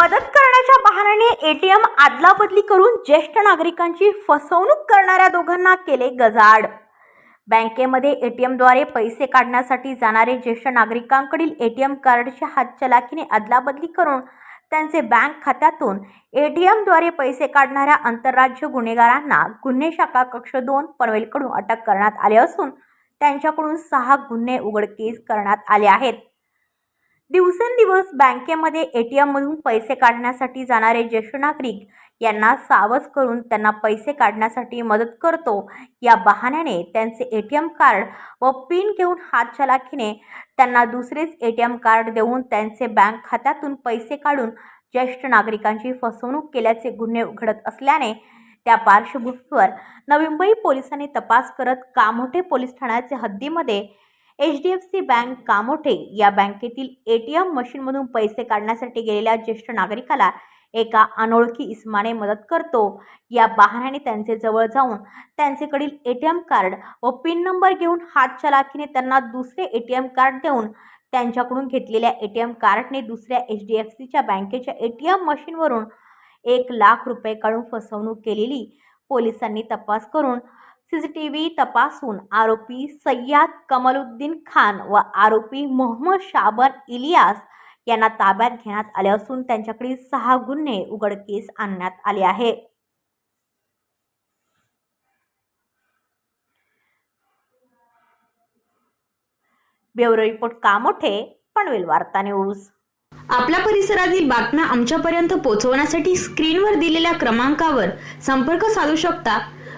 मदत करण्याच्या बहाण्याने एटीएम आदलाबदली करून ज्येष्ठ नागरिकांची फसवणूक करणाऱ्या दोघांना केले गजाड बँकेमध्ये एटीएमद्वारे पैसे काढण्यासाठी जाणारे ज्येष्ठ नागरिकांकडील एटीएम कार्डच्या हातचलाखीने अदलाबदली करून त्यांचे बँक खात्यातून एटीएमद्वारे पैसे काढणाऱ्या आंतरराज्य गुन्हेगारांना गुन्हे शाखा कक्ष दोन पनवेलकडून अटक करण्यात आले असून त्यांच्याकडून सहा गुन्हे उघडकीस करण्यात आले आहेत. दिवसेंदिवस बँकेमध्ये ए टी एममधून पैसे काढण्यासाठी जाणारे ज्येष्ठ नागरिक यांना सावध करून त्यांना पैसे काढण्यासाठी मदत करतो. या बहाण्याने त्यांचे ए टी एम कार्ड व पिन घेऊन हात चलाखीने त्यांना दुसरेच ए टी एम कार्ड देऊन त्यांचे बँक खात्यातून पैसे काढून ज्येष्ठ नागरिकांची फसवणूक केल्याचे गुन्हे उघडत असल्याने त्या पार्श्वभूमीवर नवी मुंबई पोलिसांनी तपास करत कामोठे पोलीस ठाण्याचे हद्दीमध्ये H D F C bank Kamothe या बँकेतील ए टी एम मशीनमधून पैसे काढण्यासाठी गेलेल्या ज्येष्ठ नागरिकाला एका अनोळखी इस्माने मदत करतो. या बहाण्याने त्यांचे जवळ जाऊन त्यांचेकडील ए टी एम कार्ड व पिन नंबर घेऊन हातचलाखीने त्यांना दुसरे ए टी एम कार्ड देऊन त्यांच्याकडून घेतलेल्या ए टी एम कार्डने दुसऱ्या एच डी एफ सीच्या बँकेच्या ए टी एम मशीनवरून एक लाख रुपये काढून फसवणूक केलेली पोलिसांनी तपास करून सीसीटीव्ही तपासून आरोपी सय्याद कमलुद्दीन खान व आरोपी मोहम्मद शाबन इलियास यांना ताब्यात घेण्यात आले असून त्यांच्याकडे सहा गुन्हे उघडकीस आणण्यात आले आहे. ब्युरो रिपोर्ट कामोठे पनवेल वार्ता न्यूज. आपल्या परिसरातील बातम्या आमच्यापर्यंत पोहोचवण्यासाठी स्क्रीनवर दिलेल्या क्रमांकावर संपर्क साधू शकता.